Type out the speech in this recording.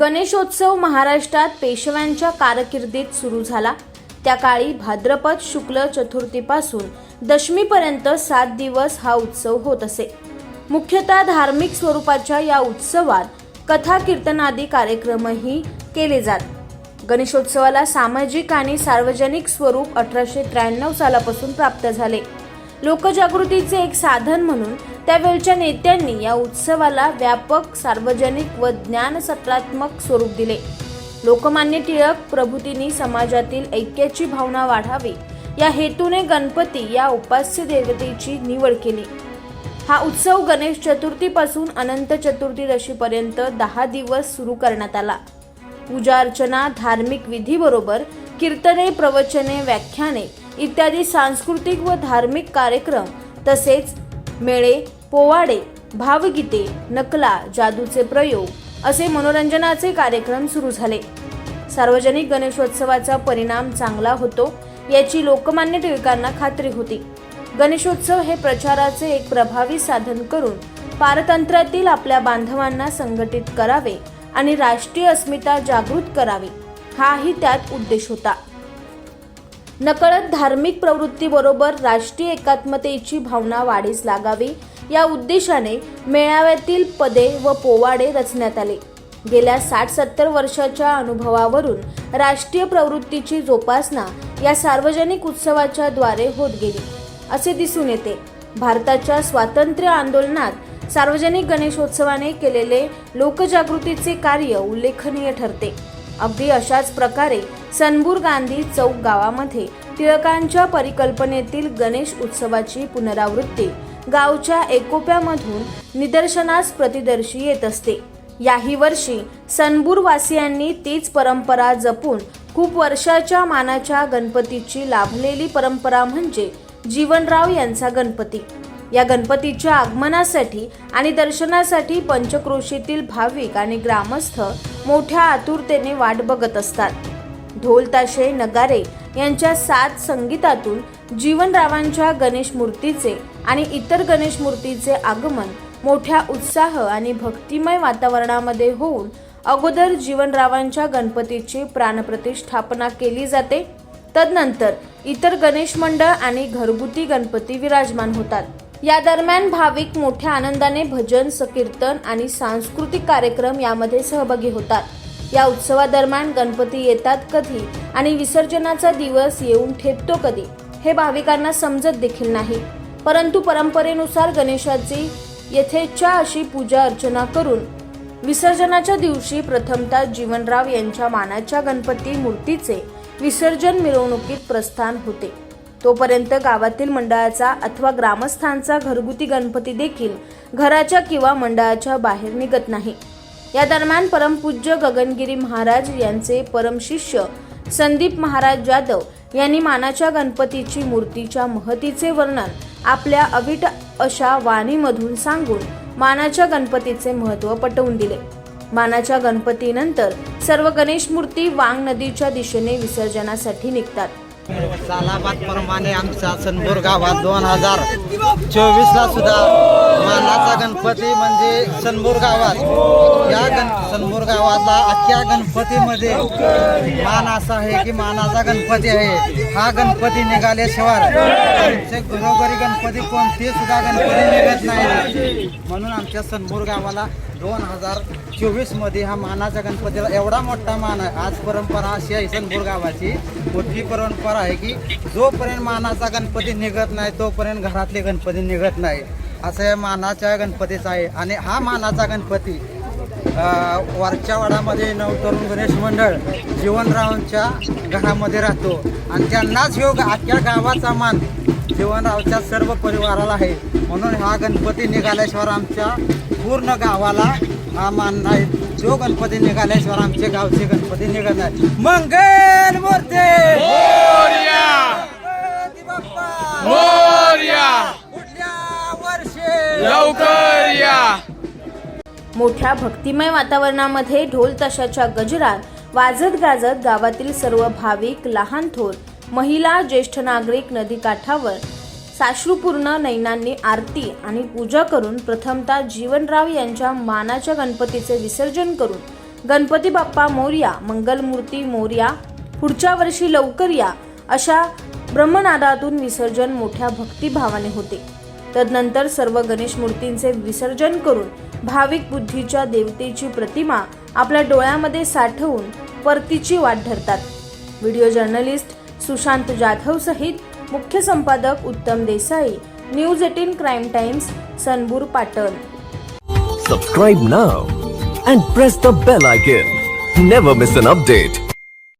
गणेशोत्सव महाराष्ट्रात पेशव्यांच्या कारकिर्दीत सुरू झाला. त्या काळी भाद्रपद शुक्ल चतुर्थीपासून दशमीपर्यंत सात दिवस हा उत्सव होत असे. मुख्यतः धार्मिक स्वरूपाच्या या उत्सवात कथा कीर्तनादी कार्यक्रमही केले जात. गणेशोत्सवाला सामाजिक आणि सार्वजनिक स्वरूप अठराशे त्र्याण्णव सालापासून प्राप्त झाले. लोकजागृतीचे एक साधन म्हणून त्यावेळच्या नेत्यांनी या उत्सवाला व्यापक सार्वजनिक व ज्ञानसत्रात्मक स्वरूप दिले. लोकमान्य टिळक प्रभूतींनी समाजातील ऐक्याची भावना वाढावी या हेतूने गणपती या उपास्य देवतेची निवड केली. हा उत्सव गणेश चतुर्थीपासून अनंत चतुर्दशीपर्यंत दहा दिवस सुरू करण्यात आला. पूजा अर्चना धार्मिक विधीबरोबर कीर्तने प्रवचने व्याख्याने इत्यादी सांस्कृतिक व धार्मिक कार्यक्रम तसेच मेळे पोवाडे भावगीते नकला जादूचे प्रयोग असे मनोरंजनाचे कार्यक्रम सुरू झाले. सार्वजनिक गणेशोत्सवाचा परिणाम चांगला होतो याची लोकमान्य टिळकांना खात्री होती. गणेशोत्सव हे प्रचाराचे एक प्रभावी साधन करून पारतंत्र्यातील आपल्या बांधवांना संघटित करावे आणि राष्ट्रीय अस्मिता जागृत करावी. हाही त्यात उद्देश होता. नकळत धार्मिक प्रवृत्तीबरोबर राष्ट्रीय एकात्मतेची भावना वाढीस लागावी. या उद्देशाने मेळाव्यातील पदे व पोवाडे रचण्यात आले. गेल्या साठ सत्तर वर्षाच्या अनुभवावरून राष्ट्रीय प्रवृत्तीची जोपासना या सार्वजनिक उत्सवाच्या द्वारे होत गेली. असे दिसून येते. भारताच्या स्वातंत्र्य आंदोलनात सार्वजनिक गणेशोत्सवाने केलेले लोकजागृतीचे कार्य उल्लेखनीय ठरते. अगदी अशाच प्रकारे सनबूर गांधी चौक गावामध्ये टिळकांच्या परिकल्पनेतील गणेश उत्सवाची पुनरावृत्ती गावच्या एकोप्यामधून निदर्शनास प्रतिदर्शी येत असते. याही वर्षी सनबूरवासियांनी तीच परंपरा जपून खूप वर्षाच्या मानाच्या गणपतीची लाभलेली परंपरा म्हणजे जीवनराव यांचा गणपती. या गणपतीच्या आगमनासाठी आणि दर्शनासाठी पंचक्रोशीतील भाविक आणि ग्रामस्थ मोठ्या आतुरतेने वाट बघत असतात. ढोल ताशे नगारे यांच्या सात संगीतातून जीवनरावांच्या गणेश मूर्तीचे आणि इतर गणेश मूर्तीचे आगमन मोठ्या उत्साह आणि भक्तिमय वातावरणामध्ये होऊन अगोदर जीवनरावांच्या गणपतीची प्राणप्रतिष्ठापना केली जाते. तदनंतर इतर गणेश मंडळ आणि घरगुती गणपती विराजमान होतात. या दरम्यान भाविक मोठ्या आनंदाने भजन संकीर्तन आणि सांस्कृतिक कार्यक्रम यामध्ये सहभागी होतात. या उत्सवादरम्यान गणपती येतात कधी आणि विसर्जनाचा दिवस येऊन ठेपतो कधी हे भाविकांना समजत देखील नाही. परंतु परंपरेनुसार गणेशाची यथेच्छा अशी पूजा अर्चना करून विसर्जनाच्या दिवशी प्रथमतः जीवनराव यांच्या मानाच्या गणपती मूर्तीचे विसर्जन मिरवणुकीत प्रस्थान होते. तोपर्यंत गावातील मंडळाचा अथवा ग्रामस्थांचा घरगुती गणपती देखील घराच्या किंवा मंडळाच्या बाहेर निघत नाही. या दरम्यान परमपूज्य गगनगिरी महाराज यांचे परमशिष्य संदीप महाराज जाधव यांनी मानाच्या गणपतीची मूर्तीच्या महतीचे वर्णन आपल्या अविट अशा वाणीमधून सांगून मानाच्या गणपतीचे महत्त्व पटवून दिले. मानाच्या गणपतीनंतर सर्व गणेश मूर्ती वांग नदीच्या दिशेने विसर्जनासाठी निघतात. सालाबाद प्रमाणे आमच्या सनपूर गावात दोन हजार चोवीसला सुद्धा मानाचा गणपती म्हणजे सनपूर गावात. या गण गावातला अख्ख्या गणपतीमध्ये मान असा आहे की मानाचा गणपती आहे. हा गणपती निघाल्याशिवाय आमचे घरोघरी गणपती कोणते सुद्धा गणपती निघत नाही. म्हणून आमच्या सनपूर गावाला दोन हजार चोवीसमध्ये हा मानाच्या गणपतीला एवढा मोठा मान आहे. आज परंपरा अशी आहे सनपूर गावाची. मोठी परंपरा आहे की जोपर्यंत मानाचा गणपती निघत नाही तोपर्यंत घरातले गणपती निघत नाही. असं या मानाच्या गणपतीचा आहे. आणि हा मानाचा गणपती वरच्या वाडामध्ये नवतरुण गणेश मंडळ जीवनरावांच्या घरामध्ये राहतो. आणि त्यांनाच योग अख्ख्या गावाचा मान जीवनरावच्या सर्व परिवाराला आहे. म्हणून हा गणपती निघाल्याशिवाय आमच्या पूर्ण गावाला हा मान नाही. जो गणपती निघाल्याशिवाय आमचे गावचे गणपती निघत नाही. मंगल मूर्ती बाप्पा! मोठ्या भक्तिमय वातावरणामध्ये ढोल तशाच्या गजरात वाजत गाजत गावातील सर्व भाविक लहान थोर महिला ज्येष्ठ नागरिक नदीकाठावर साश्रुपूर्ण नैनांनी आरती आणि पूजा करून प्रथमतः जीवनराव यांच्या मानाच्या गणपतीचे विसर्जन करून गणपती बाप्पा मोर्या मंगलमूर्ती मोर्या पुढच्या वर्षी लवकर या अशा ब्रह्मनादातून विसर्जन मोठ्या भक्तिभावाने होते. तदनंतर सर्व गणेश मूर्तींचे विसर्जन करून भाविक बुद्धीच्या देवतेची प्रतिमा आपल्या डोळ्यामध्ये साठवून परतीची वाट धरतात. व्हिडिओ जर्नलिस्ट सुशांत जाधव सहित मुख्य संपादक Uttam Desai news eighteen crime times Sanbur Patan. Subscribe now and press the bell icon never miss an update